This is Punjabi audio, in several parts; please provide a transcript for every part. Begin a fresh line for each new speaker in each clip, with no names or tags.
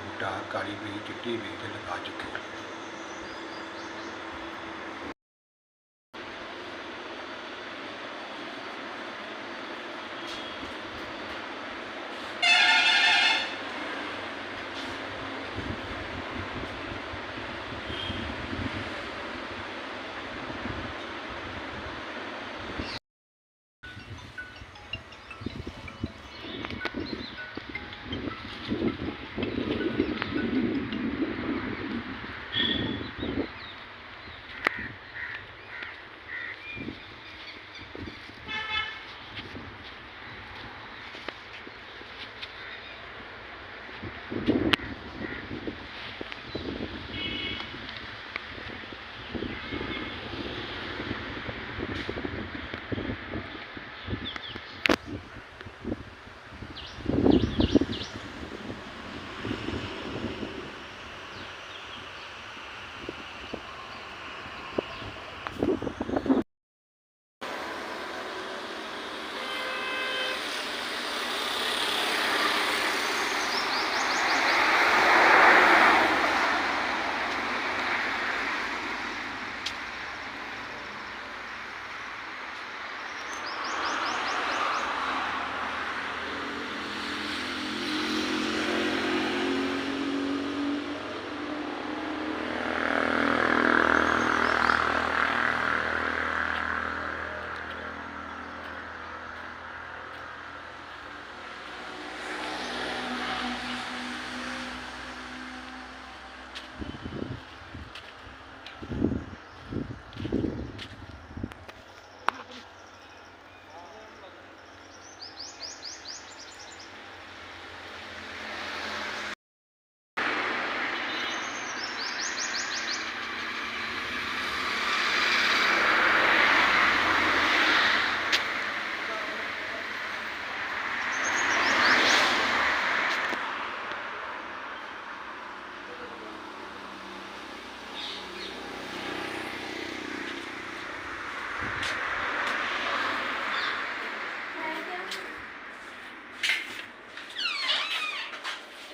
ਬੂਟਾ ਕਾਲੀ ਪਈ ਚਿੱਟੀ ਪਈ ਤੇ ਲਗਾ ਚੁੱਕੇ ਹਾਂ।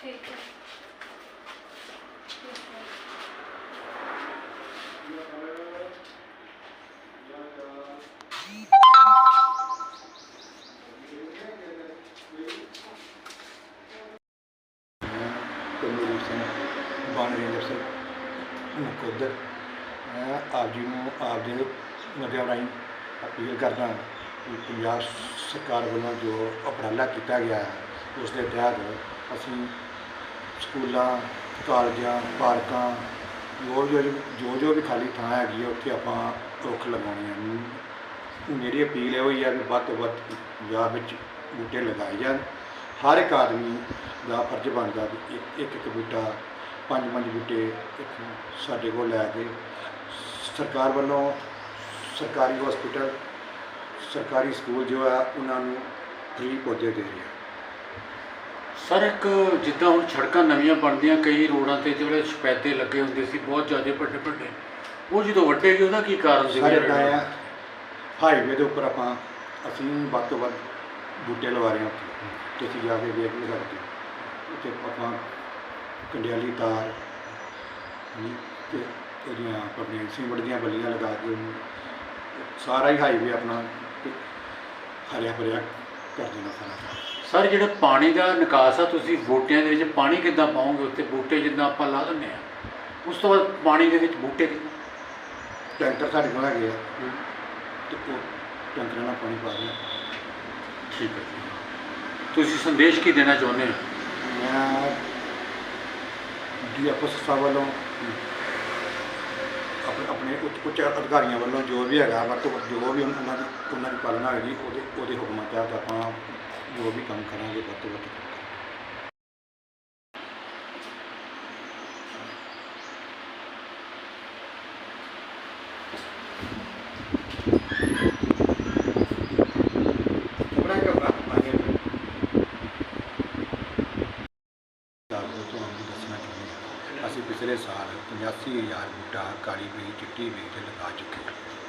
ਠੀਕ ਹੈ।
ਤੇ ਸਿੰਘ ਬਣ ਰੇਂਜਰ ਸਿੰਘ ਨਕੋਦਰ ਮੈਂ ਆਪ ਜੀ ਨੂੰ ਆਪ ਦੇ ਮਾਧਿਅਮ ਰਾਹੀਂ ਅਪੀਲ ਕਰਦਾ ਕਿ ਪੰਜਾਬ ਸਰਕਾਰ ਵੱਲੋਂ ਜੋ ਉਪਰਾਲਾ ਕੀਤਾ ਗਿਆ ਹੈ, ਉਸ ਦੇ ਤਹਿਤ ਅਸੀਂ ਸਕੂਲਾਂ, ਕਾਲਜਾਂ, ਪਾਰਕਾਂ ਹੋਰ ਜੋ ਜੋ ਜੋ ਵੀ ਖਾਲੀ ਥਾਂ ਹੈਗੀ ਆ, ਉੱਥੇ ਆਪਾਂ ਰੁੱਖ ਲਗਾਉਣੇ ਆ। ਮੇਰੀ ਅਪੀਲ ਇਹੋ ਹੀ ਹੈ ਕਿ ਵੱਧ ਤੋਂ ਵੱਧ ਪੰਜਾਬ ਵਿੱਚ ਬੂਟੇ ਲਗਾਏ ਜਾਣ। ਹਰ ਇੱਕ ਆਦਮੀ ਦਾ ਫਰਜ਼ ਬਣਦਾ ਵੀ ਇੱਕ ਇੱਕ ਬੂਟਾ ਪੰਜ ਪੰਜ ਬੂਟੇ ਸਾਡੇ ਕੋਲ ਲੈ ਕੇ ਸਰਕਾਰ ਵੱਲੋਂ ਸਰਕਾਰੀ ਹਸਪੀਟਲ ਸਰਕਾਰੀ ਸਕੂਲ ਜੋ ਹੈ ਉਹਨਾਂ ਨੂੰ ਫ੍ਰੀ ਪੌਦੇ ਦੇ ਰਿਹਾ
ਸਰ ਇੱਕ ਜਿੱਦਾਂ ਹੁਣ ਸੜਕਾਂ ਨਵੀਆਂ ਬਣਦੀਆਂ ਕਈ ਰੋਡਾਂ ਤੇ ਜਿਹੜੇ ਸਪੈਦੇ ਲੱਗੇ ਹੁੰਦੇ ਸੀ ਬਹੁਤ ਜ਼ਿਆਦਾ ਵੱਡੇ ਵੱਡੇ ਉਹ ਜਦੋਂ ਵੱਡੇ ਗਏ ਉਹਦਾ ਕੀ ਕਾਰਨ ਸੀ?
ਸਾਰੇ ਇੱਦਾਂ ਆ ਹਾਈਵੇ ਦੇ ਉੱਪਰ ਆਪਾਂ ਅਸੀਂ ਵੱਧ ਤੋਂ ਵੱਧ ਬੂਟੇ ਲਵਾ ਰਹੇ ਹਾਂ ਉੱਥੇ। ਤੁਸੀਂ ਜਾ ਕੇ ਵੇਖ ਵੀ ਸਕਦੇ ਹੋ। ਉੱਥੇ ਆਪਾਂ ਕੰਡਿਆਲੀ ਤਾਰ ਹਮ, ਤੇ ਉਹਦੀਆਂ ਆਪਣੀਆਂ ਸੀਮਟ ਦੀਆਂ ਬੱਲੀਆਂ ਲਗਾ ਕੇ ਉਹਨੂੰ ਸਾਰਾ ਹੀ ਹਾਈਵੇ ਆਪਣਾ ਹਰਿਆ ਭਰਿਆ ਕਰ ਦੇਣਾ ਸਾਰਾ
ਜਿਹੜਾ ਪਾਣੀ ਦਾ ਨਿਕਾਸ ਆ ਤੁਸੀਂ ਬੂਟਿਆਂ ਦੇ ਵਿੱਚ ਪਾਣੀ ਕਿੱਦਾਂ ਪਾਓਗੇ? ਉੱਤੇ ਬੂਟੇ ਜਿੱਦਾਂ ਆਪਾਂ ਲਾ ਦਿੰਦੇ ਆ। ਉਸ ਤੋਂ ਬਾਅਦ ਪਾਣੀ ਦੇ ਵਿੱਚ ਬੂਟੇ ਕਿੱਦਾਂ
ਟੈਂਕਰ ਸਾਡੇ ਕੋਲ ਹੈਗੇ ਆ। ਤੇ ਉਹ ਟੈਂਕਰਾਂ ਨਾਲ ਪਾਣੀ ਪਾ ਰਹੇ
ਠੀਕ ਹੈ ਜੀ। ਤੁਸੀਂ ਸੰਦੇਸ਼ ਕੀ ਦੇਣਾ ਚਾਹੁੰਦੇ ਹੋ?
ਮੈਂ ਡੀਐਫਓ ਸਾਹਿਬ ਵੱਲੋਂ ਆਪਣੇ ਉੱਚ ਉੱਚ ਅਧਿਕਾਰੀਆਂ ਵੱਲੋਂ ਜੋ ਵੀ ਹੈਗਾ ਵੱਧ ਤੋਂ ਵੱਧ ਜੋ ਵੀ ਉਹਨਾਂ ਦੀ ਉਹਨਾਂ ਦੀ ਪਾਲਣਾ ਹੋਏਗੀ ਉਹਦੇ ਉਹਦੇ ਹੁਕਮਾਂ ਤਹਿਤ ਆਪਾਂ ਜੋ ਵੀ ਕੰਮ ਕਰਾਂਗੇ, ਵੱਧ ਤੋਂ ਵੱਧ ਕਰਾਂਗੇ। ਕਮਰਾ ਕੇ ਬਾਹਰ ਪਾਣੀ ਹੈ ਤੁਹਾਨੂੰ ਤੁਹਾਨੂੰ ਦੱਸਣਾ ਚਾਹੁੰਦੇ ਹਾਂ ਅਸੀਂ ਪਿਛਲੇ ਸਾਲ 85000 ਬੂਟਾ ਕਾਲੀ ਪਈ ਚਿੱਟੀ ਪਈ ਤੇ ਲਗਾ ਚੁੱਕੇ ਹਾਂ।